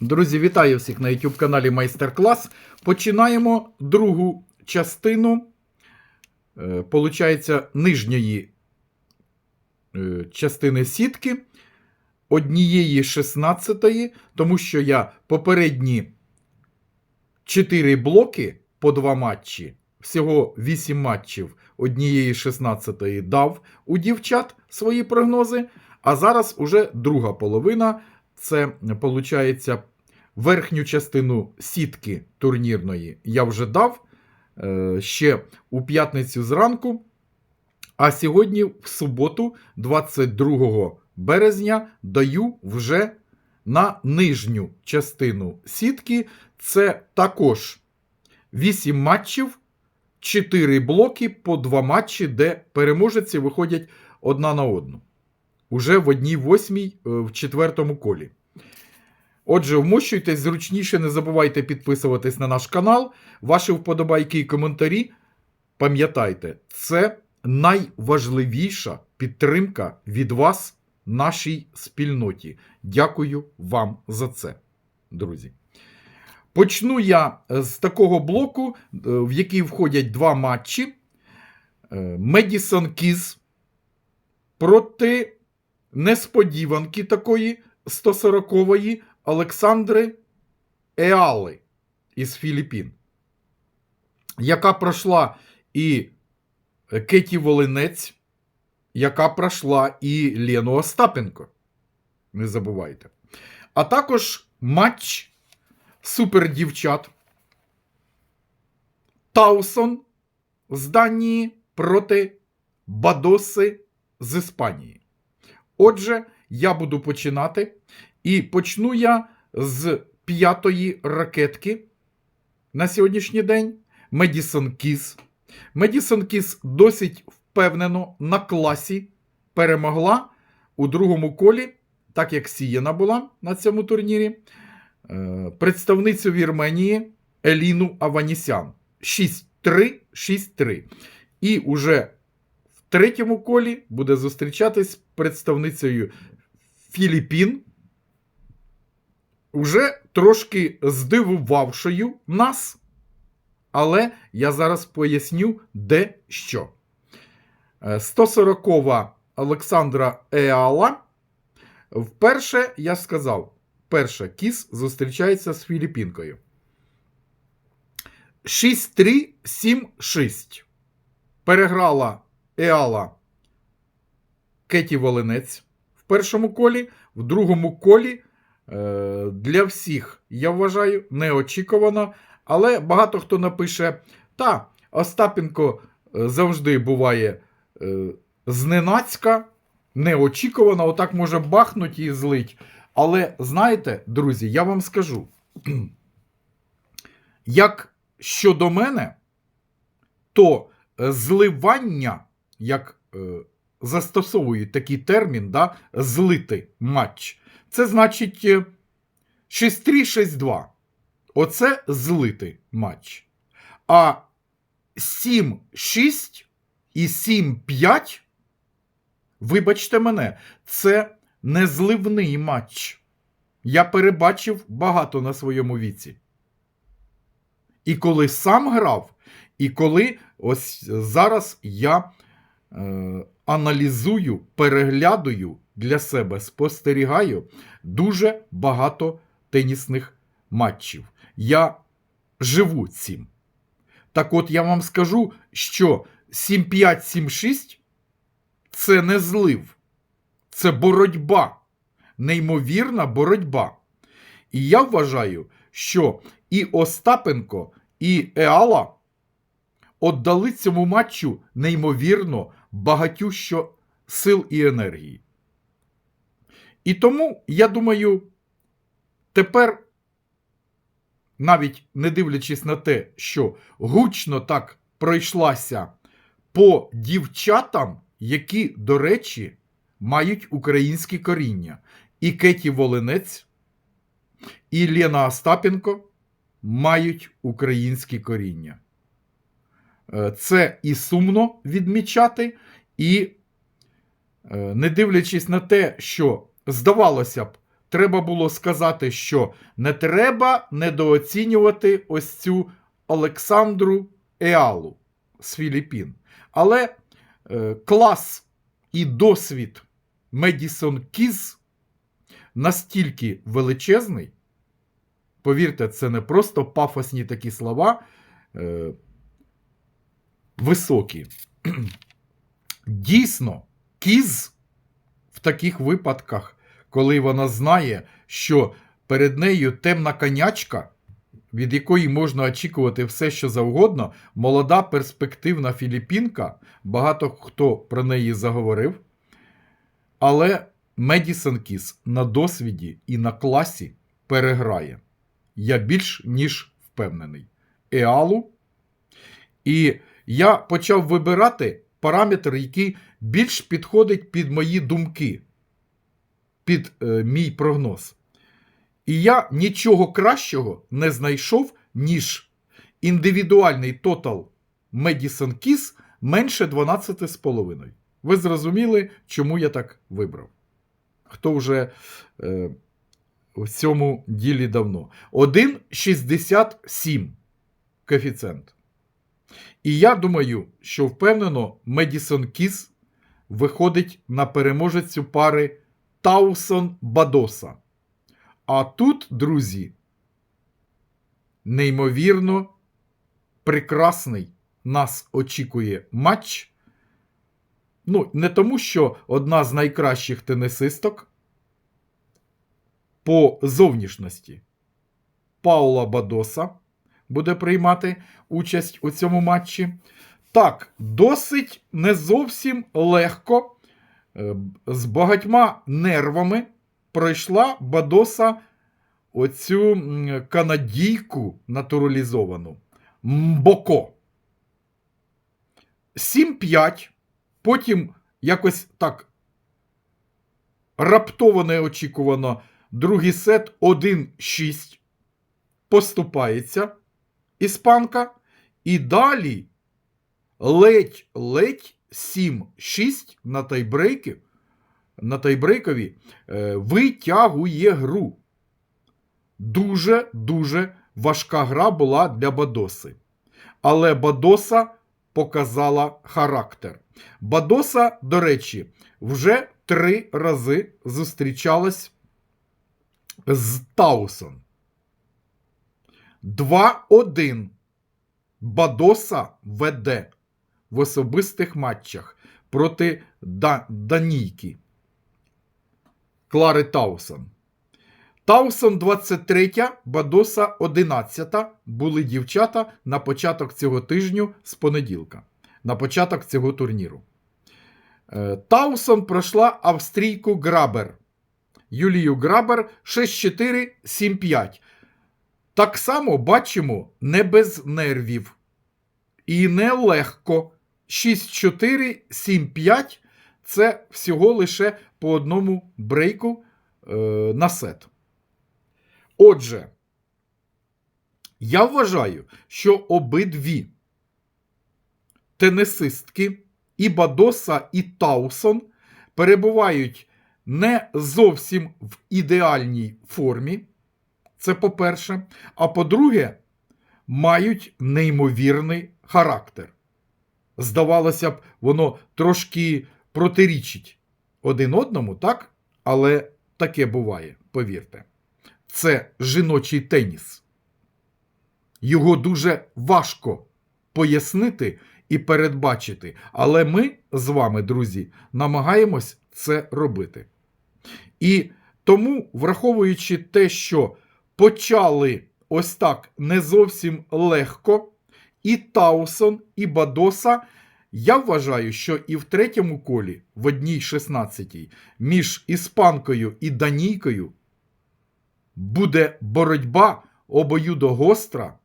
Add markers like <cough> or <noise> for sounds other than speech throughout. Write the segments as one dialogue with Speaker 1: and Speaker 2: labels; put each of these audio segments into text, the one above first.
Speaker 1: Друзі, вітаю всіх на YouTube каналі Майстер-клас. Починаємо другу частину, е, получається, нижньої е, частини сітки однієї 16 тому що я попередні 4 блоки по 2 матчі, всього 8 матчів однієї 16 дав у дівчат свої прогнози. А зараз уже друга половина. Це виходить верхню частину сітки турнірної я вже дав е, ще у п'ятницю зранку. А сьогодні, в суботу, 22 березня, даю вже на нижню частину сітки. Це також 8 матчів, 4 блоки по 2 матчі, де переможці виходять одна на одну. Уже в одній восьмій е, в четвертому колі. Отже, вмощуйтесь зручніше, не забувайте підписуватись на наш канал. Ваші вподобайки і коментарі. Пам'ятайте, це найважливіша підтримка від вас нашій спільноті. Дякую вам за це, друзі. Почну я з такого блоку, е, в який входять два матчі. Медісон Кіз проти несподіванки такої 140-ї Олександри Еали із Філіппін, яка пройшла і Кеті Волинець, яка пройшла і Лену Остапенко. Не забувайте. А також матч супердівчат Таусон з Данії проти Бадоси з Іспанії. Отже, я буду починати. І почну я з п'ятої ракетки на сьогоднішній день Медісон Кіз. Медісон Кіз досить впевнено на класі перемогла у другому колі, так як Сієна була на цьому турнірі. е, Представницю Вірменії Еліну Аванісян. 6-3, 6-3. І уже в третьому колі буде зустрічатись представницею Філіппін уже трошки здивувавшою нас, але я зараз поясню, де що. Е, 140-ва Олександра Еала. Вперше я сказав, перша Кіс зустрічається з Філіппінкою. 6-3-7-6. Переграла Еала Кеті Волинець в першому колі, в другому колі Е, Для всіх, я вважаю, неочікувано. Але багато хто напише: та, Остапенко е, завжди буває е, зненацька, неочікувано, отак може бахнуть і злить. Але знаєте, друзі, я вам скажу, <clears throat> як щодо мене, то зливання, як застосовують такий термін, да, злити матч. Це значить 6-3-6-2. Оце злитий матч. А 7-6 і 7-5, вибачте мене, це не зливний матч. Я перебачив багато на своєму віці. І коли сам грав, і коли ось зараз я е, аналізую, переглядую для себе спостерігаю дуже багато тенісних матчів. Я живу цим. Так от я вам скажу, що 7-5-7-6 це не злив, це боротьба, неймовірна боротьба. І я вважаю, що і Остапенко, і Еала отдали цьому матчу неймовірно багатющо сил і енергії. І тому, я думаю, тепер, навіть не дивлячись на те, що гучно так пройшлася по дівчатам, які, до речі, мають українське коріння. І Кеті Волинець, і Лена Остапенко мають українське коріння. Е, Це і сумно відмічати, і е, не дивлячись на те, що здавалося б, треба було сказати, що не треба недооцінювати ось цю Олександру Еалу з Філіппін. Але е, клас і досвід Медісон Кіз настільки величезний, повірте, це не просто пафосні такі слова, високі. Дійсно, кіз в таких випадках, коли вона знає, що перед нею темна конячка, від якої можна очікувати все, що завгодно, молода перспективна філіппінка, багато хто про неї заговорив. Але Медісон Кіс на досвіді і на класі переграє. Я більш ніж впевнений. Еалу. І я почав вибирати параметр, який більш підходить під мої думки, під е, мій прогноз. І я нічого кращого не знайшов, ніж індивідуальний тотал Медісон Кіс менше 12,5. Ви зрозуміли, чому я так вибрав? Хто вже е, в цьому ділі давно? 1,67 коефіцієнт. І я думаю, що впевнено Медісон Кіс виходить на переможецю пари Таусон Бадоса. А тут, друзі, неймовірно прекрасний нас очікує матч. Ну, не тому, що одна з найкращих тенісисток по зовнішності Паула Бадоса буде приймати участь у цьому матчі. Так, досить не зовсім легко, е, з багатьма нервами пройшла Бадоса оцю канадійку натуралізовану Мбоко. 7-5. Потім якось так раптово неочікувано другий сет 1-6. Поступається іспанка. І далі ледь-ледь 7-6 на тайбрейки, на тайбрейкові е, витягує гру. Дуже-дуже важка гра була для Бадоси. Але Бадоса показала характер. Бадоса, до речі, вже три рази зустрічалась з Таусон. 2-1. Бадоса веде в особистих матчах проти да- Данійки Клари Таусон. Таусон 23, Бадоса 11 були дівчата на початок цього тижню з понеділка, на початок цього турніру. Е, Таусон пройшла австрійку Грабер. Юлію Грабер 6-4, 7-5. Так само бачимо не без нервів. І не легко. 6-4, 7-5 це всього лише по одному брейку е, на сет. Отже, я вважаю, що обидві тенесистки і Бадоса, і Таусон перебувають не зовсім в ідеальній формі. Це по-перше. А по-друге, мають неймовірний характер. Здавалося б, воно трошки протирічить один одному, так? Але таке буває, повірте. Це жіночий теніс. Його дуже важко пояснити і передбачити. Але ми з вами, друзі, намагаємось це робити. І тому, враховуючи те, що почали ось так не зовсім легко, і Таусон, і Бадоса. Я вважаю, що і в третьому колі, в одній 16 між іспанкою і данійкою буде боротьба обоюдогостра,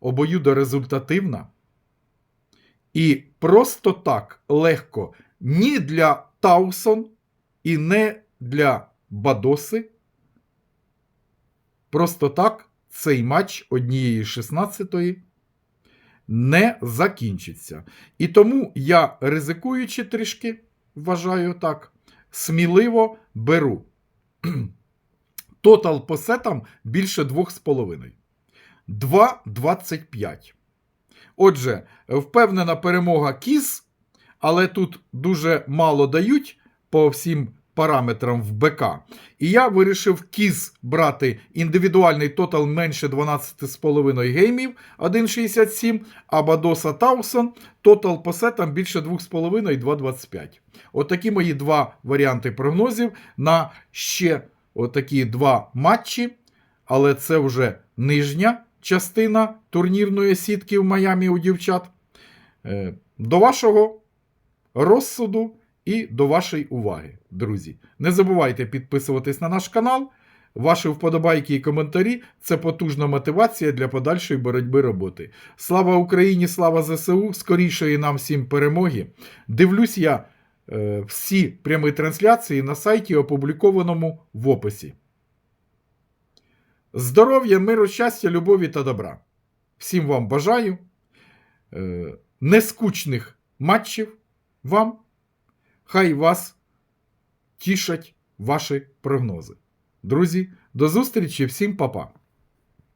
Speaker 1: обоюдорезультативна. І просто так легко ні для Таусон і не для Бадоси. Просто так цей матч однієї 16-ї не закінчиться. І тому я, ризикуючи трішки, вважаю так, сміливо беру <clears throat> Тотал по сетам більше 2,5. 2,25. Отже, впевнена перемога Кіз, але тут дуже мало дають по всім параметрам в БК. І я вирішив Кіз брати індивідуальний тотал менше 12,5 геймів 1,67, а Бадоса Таусон тотал по сетам більше 2,5 і 2,25. Отакі мої два варіанти прогнозів на ще отакі два матчі, але це вже нижня частина турнірної сітки в Майамі у дівчат. Е, До вашого розсуду і до вашої уваги, друзі. Не забувайте підписуватись на наш канал. Ваші вподобайки і коментарі це потужна мотивація для подальшої боротьби роботи. Слава Україні, слава ЗСУ! Скорішої нам всім перемоги. Дивлюсь я е, всі прямі трансляції на сайті, опублікованому в описі. Здоров'я, миру, щастя, любові та добра. Всім вам бажаю. Е, нескучних матчів вам. Хай вас тішать ваші прогнози. Друзі, до зустрічі, всім па-па.